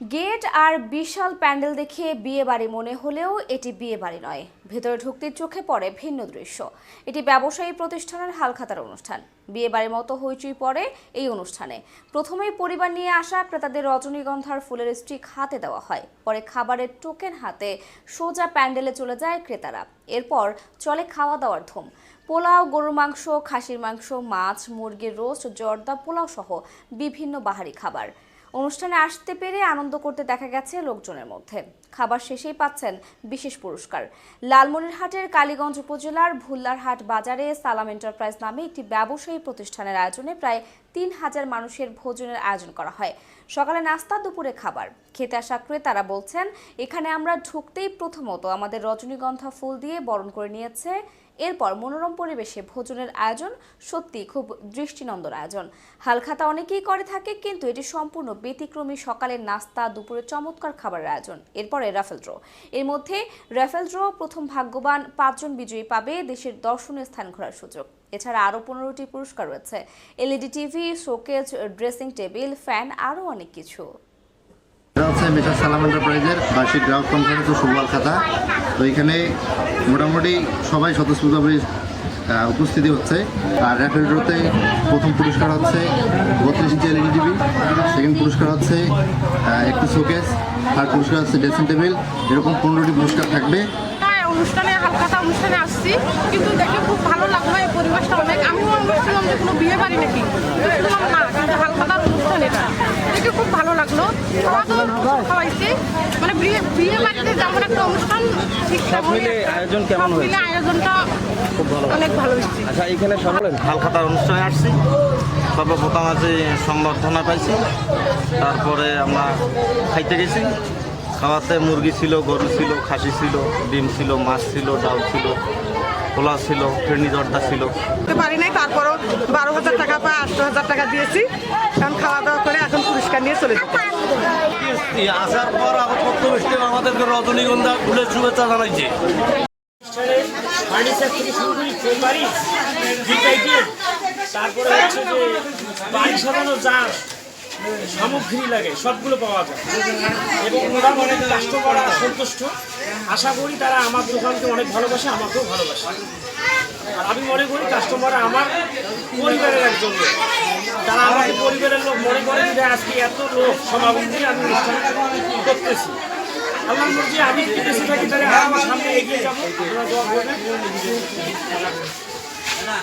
Gate আর বিশাল প্যান্ডেল দেখে বিয়ে বাড়ি মনে হলেও এটি বিয়ে বাড়ি নয়। ভেতরে ঢুকতে চোখে পড়ে ভিন্ন দৃশ্য। এটি ব্যবসায়ী প্রতিষ্ঠানের হালখাতার অনুষ্ঠান। বিয়ে বাড়ির মতো হইচই পড়ে এই অনুষ্ঠানে। প্রথমেই পরিবার নিয়ে আসা ক্রেতাদের রজনীগন্ধার ফুলের স্টিক হাতে দেওয়া হয়। পরে খাবারের টোকেন হাতে সোজা প্যান্ডেলে চলে যায় ক্রেতারা। এরপর চলে খাওয়া দাওয়ার ধুম। পোলাও, গরুর মাংস, খাসির মাংস, মাছ, মুরগির রোস্ট, জর্দা পোলাও সহ বিভিন্ন বাহারি খাবার। অনুষ্ঠানে আসতে পেরে আনন্দ করতে দেখা গেছে লোকজনের মধ্যে। খাবার শেষেই পাচ্ছেন বিশেষ পুরস্কার। লালমনিরহাটের কালীগঞ্জ উপজেলার ভুল্লারহাট বাজারে সালাম এন্টারপ্রাইজ নামে একটি ব্যবসায়ী প্রতিষ্ঠানের আয়োজনে প্রায় তিন হাজার মানুষের ভোজনের আয়োজন করা হয়। সকালে নাস্তা, দুপুরে খাবার। খেতে আসা ক্রেতারা বলছেন, এখানে আমরা ঢুকতেই প্রথমত আমাদের রজনীগন্ধা ফুল দিয়ে বরণ করে নিয়েছে। এরপর মনোরম পরিবেশে ভোজনের আয়োজন সত্যি খুব দৃষ্টিনন্দন আয়োজন। হালখাতা অনেকেই করে থাকে, কিন্তু এটি সম্পূর্ণ ব্যতিক্রমী সকালের নাস্তা, দুপুরে চমৎকার খাবারের আয়োজন। এরপরে রাফেল ড্র। এর মধ্যে রাফেল ড্র প্রথম ভাগ্যবান পাঁচজন বিজয়ী পাবে দেশের দর্শনীয় স্থান ঘোরার সুযোগ। এছাড়া আরও পনেরোটি পুরস্কার রয়েছে। LED TV showcase dressing table fan আরও অনেক কিছু। এটা হচ্ছে মিটার সালাম এন্টারপ্রাইজের বার্ষিক গ্রাহক কনফারেন্স ও সুবল খাতা। তো এখানে মোটামুটি সবাই স্বতঃস্ফূর্তভাবে আহ, উপস্থিতি হচ্ছে। আর র্যাফেল ড্রোতে প্রথম পুরস্কার হচ্ছে বত্রিশ ইঞ্চি এলইডি টিভি সেকেন্ড পুরস্কার হচ্ছে আহ, একটি শোকেস থার্ড পুরস্কার হচ্ছে ড্রেসিং টেবিল। এরকম পনেরোটি পুরস্কার থাকবে। হ্যাঁ অনুষ্ঠানে হালখাতা অনুষ্ঠানে আসছি। কিন্তু দেখে খুব ভালো লাগল এই পরিবেশটা অনেক আমিও মনে করছিলাম বাড়ি নাকি? দেখলাম না কিন্তু হালখাতার অনুষ্ঠান এটা দেখে খুব ভালো লাগল। খাওয়া দাওয়া খাওয়াইছি। মানে বিয়ে বিয়ে বাড়িতে যেমন একটা অনুষ্ঠান ঠিক আয়োজন কেমন হয়েছে? আয়োজনটা অনেক ভালো হয়েছে। আচ্ছা এখানে সব হালখাতার অনুষ্ঠানে আসছি। সর্বপ্রথম আছে সম্বর্ধনা পাইছি। তারপরে আমরা খাইতে গেছি। খাওয়াতে মুরগি ছিল গরু ছিল খাসি ছিল ডিম ছিল মাছ ছিল ডাল ছিল। পোলা ছিল ফেরনি জর্দা ছিল। পারি নাই তারপরও বারো হাজার টাকা পায় আটশো হাজার টাকা দিয়েছি। কারণ খাওয়া দাওয়া করে এখন পুরস্কার নিয়ে চলে যেতে আসার পর আবার প্রত্যবেষ্টে আমাদেরকে রজনীগন্ধা ফুলের শুভেচ্ছা জানাইছে। ফার্নিচার থেকে শুরু করি চেম্বারি তারপরে হচ্ছে যে বাড়ি সাজানো যা সামগ্রী লাগে, সবগুলো পাওয়া যায়। এবং ওরা অনেক কাস্টমাররা সন্তুষ্ট। আশা করি তারা আমার দোকানকে অনেক ভালোবাসে, আমাকেও ভালোবাসে। আর আমি মনে করি কাস্টমার আমার পরিবারের একজন লোক। তারা আমাকে পরিবারের লোক মনে করে যে আজকে এত লোক সমাগম দিয়ে আমি অনুষ্ঠান করতেছি। আল্লাহ মর্জি, আমি যদি থাকি, তাহলে আমার সামনে এগিয়ে যাব। আপনারা